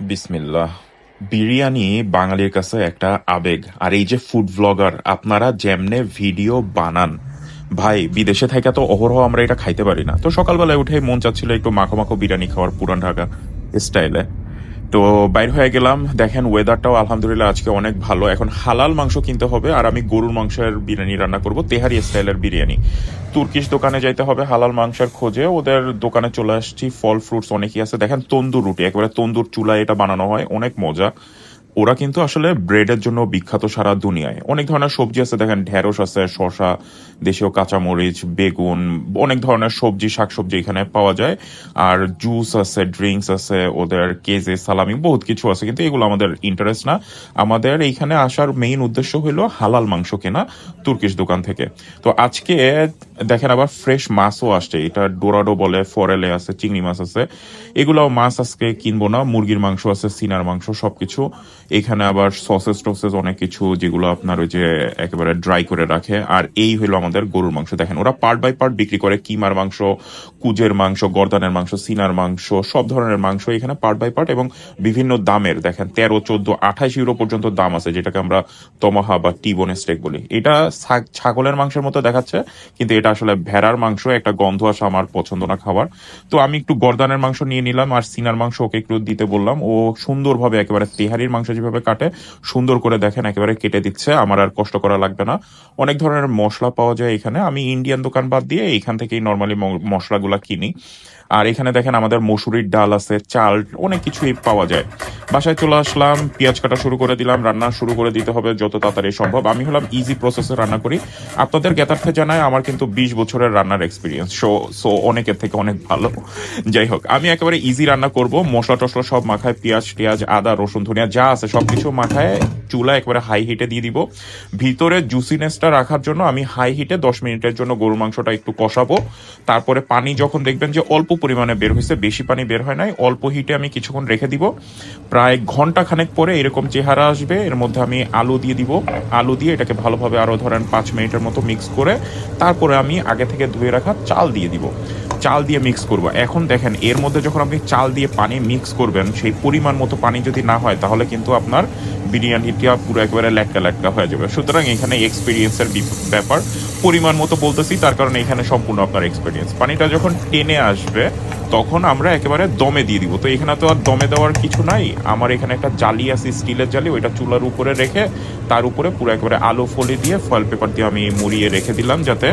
বিসমিল্লাহ। বিরিয়ানি বাঙালির কাছে একটা আবেগ। আর এই যে ফুড ব্লগার আপনারা যেমনে ভিডিও বানান, ভাই, বিদেশে থাকা তো অহরহ আমরা এটা খাইতে পারি না। তো সকালবেলায় উঠে মন চাচ্ছিল একটু মাখো মাখো বিরিয়ানি খাওয়ার পুরান ঢাকা স্টাইলে তো বাইর হয়ে গেলাম। দেখেন ওয়েদারটাও আলহামদুলিল্লাহ আজকে অনেক ভালো। এখন হালাল মাংস কিনতে হবে আর আমি গরুর মাংসের বিরিয়ানি রান্না করব, তেহারি স্টাইলের বিরিয়ানি। তুর্কিশ দোকানে যাইতে হবে হালাল মাংসের খোঁজে। ওদের দোকানে চলে আসছি, ফল ফ্রুটস অনেকই আছে। দেখেন তন্দুর রুটি, একবারে তন্দুর চুলায় এটা বানানো হয়, অনেক মজা। ওরা কিন্তু আসলে ব্রেডের জন্য বিখ্যাত সারা দুনিয়ায়। অনেক ধরনের সবজি আছে, দেখেন ঢেঁড়স আছে, শসা, দেশীয় কাঁচামরিচ, বেগুন, অনেক ধরনের সবজি, শাকসবজি এখানে পাওয়া যায়। আর জুস আছে ড্রিঙ্কস আছে, ওদের কেজে সালামি, বহুত কিছু আছে, কিন্তু এগুলো আমাদের ইন্টারেস্ট না। আমাদের এইখানে আসার মেইন উদ্দেশ্য হলো হালাল মাংস কেনা তুর্কিশ দোকান থেকে। তো আজকে দেখেন আবার ফ্রেশ মাছও আসছে, এটা ডোরাডো বলে, ফরেলে আছে, চিংড়ি মাছ আছে। এগুলাও মাছ আজকে কিনবো না, মুরগির মাংস আছে, সিনার মাংস, সবকিছু এখানে আবার সসেস টসেস অনেক কিছু যেগুলো আপনার ওই যে একেবারে ড্রাই করে রাখে। আর এই হলো আমাদের গরুর মাংস। দেখেন, ওরা পার্ট বাই পার্ট বিক্রি করে। কিমার মাংস, কুজের মাংস, গর্দানের মাংস, সিনার মাংস, সব ধরনের মাংস এখানে পার্ট বাই পার্ট এবং বিভিন্ন দামের। দেখেন, তেরো, চোদ্দ, আঠাশ ইউরো পর্যন্ত দাম আছে, যেটাকে আমরা তমাহা বা টিবোন স্টেক বলি। এটা ছাগলের মাংসের মতো দেখাচ্ছে, কিন্তু এটা আসলে ভেড়ার মাংস, একটা গন্ধ আসা আমার পছন্দ না খাবার তো আমি একটু গর্দানের মাংস নিয়ে নিলাম, আর সিনার মাংস ওকে একটু দিতে বললাম। ও সুন্দরভাবে একেবারে তেহারির মাংস যেভাবে কাটে, সুন্দর করে দেখেন, একেবারে কেটে দিচ্ছে, আমার আর কষ্ট করা লাগবে না। অনেক ধরনের মশলা পাওয়া যায় এখানে। আমি ইন্ডিয়ান দোকান বাদ দিয়ে এইখান থেকেই নর্মালি মশলাগুলা কিনি। আর এখানে দেখেন আমাদের মসুরির ডাল আছে, চাল, অনেক কিছুই পাওয়া যায়। বাসায় চলে আসলাম, পেঁয়াজ কাটা শুরু করে দিলাম, রান্না শুরু করে দিতে হবে যত তাড়াতাড়ি সম্ভব। আমি হলাম ইজি প্রসেসে রান্না করি। আপনাদের জ্ঞাতার্থে জানায় আমার কিন্তু বিশ বছরের রান্নার এক্সপিরিয়েন্স সো সো অনেকের থেকে অনেক ভালো। যাই হোক, আমি একেবারে ইজি রান্না করব। মশলা টসলা সব মাখায়, পেঁয়াজ, টিয়াজ, আদা, রসুন, ধনিয়া, যা আছে সবকিছু মাখায় চুলা একেবারে হাই হিটে দিয়ে দিব। ভিতরে জুসিনেসটা রাখার জন্য আমি হাই হিটে দশ মিনিটের জন্য গরু মাংসটা একটু কষাবো। তারপরে পানি যখন দেখবেন যে অল্প পরিমাণে বের হয়েছে, বেশি পানি বের হয় নাই, অল্প হিটে আমি কিছুক্ষণ রেখে দিব। প্রায় ঘণ্টা খানেক পরে এরকম চেহারা আসবে, এর মধ্যে আমি আলু দিয়ে দিব। আলু দিয়ে এটাকে ভালোভাবে আরও ধরেন পাঁচ মিনিটের মতো মিক্স করে, তারপরে আমি আগে থেকে ধুয়ে রাখা চাল দিয়ে দিব। চাল দিয়ে মিক্স করব। এখন দেখেন, এর মধ্যে যখন আপনি চাল দিয়ে পানি মিক্স করবেন, সেই পরিমাণ মতো পানি যদি না হয়, তাহলে কিন্তু আপনার বিরিয়ানিটা পুরো একেবারে ল্যাটকা ল্যাটকা হয়ে যাবে। সুতরাং এখানে এক্সপিরিয়েন্সের ব্যাপার। পরিমাণ মতো বলতেছি, তার কারণে এখানে সম্পূর্ণ আপনার এক্সপিরিয়েন্স পানিটা যখন টেনে আসবে তখন আমরা একেবারে দমে দিয়ে দিব। তো এখানে তো আর দমে দেওয়ার কিছু নাই। আমার এখানে একটা জালি আছে, স্টিলের জালি, ওইটা চুলার উপরে রেখে তার উপরে পুরো একেবারে আলো ফলি দিয়ে ফয়েল পেপার দিয়ে আমি মুড়িয়ে রেখে দিলাম যাতে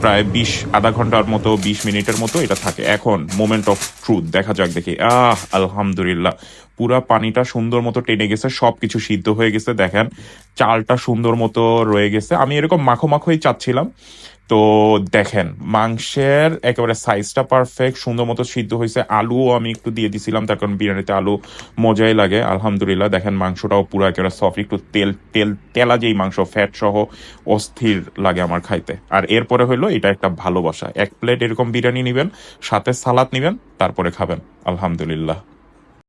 প্রায় বিশ, আধা ঘণ্টার মতো, বিশ মিনিটের মতো এটা থাকে। এখন মোমেন্ট অফ ট্রুথ দেখা যাক দেখি। আহ, আলহামদুলিল্লাহ। পুরা পানিটা সুন্দর মতো টেনে গেছে সব কিছু সিদ্ধ হয়ে গেছে, দেখেন। চালটা সুন্দর মতো রয়ে গেছে। আমি এরকম মাখো মাখোই চাচ্ছিলাম। তো দেখেন, মাংসের একেবারে সাইজটা পারফেক্ট সুন্দর মতো সিদ্ধ হয়েছে। আলুও আমি একটু দিয়ে দিছিলাম, তার কারণ বিরিয়ানিতে আলু মজাই লাগে। আলহামদুলিল্লাহ, দেখেন মাংসটাও পুরো একেবারে সফট একটু তেল তেল, তেলা যেই মাংস ফ্যাট সহ অস্থির লাগে আমার খাইতে। আর এরপরে হইল, এটা একটা ভালোবাসা। এক প্লেট এরকম বিরিয়ানি নেবেন, সাথে সালাদ নেবেন, তারপরে খাবেন। আলহামদুলিল্লাহ।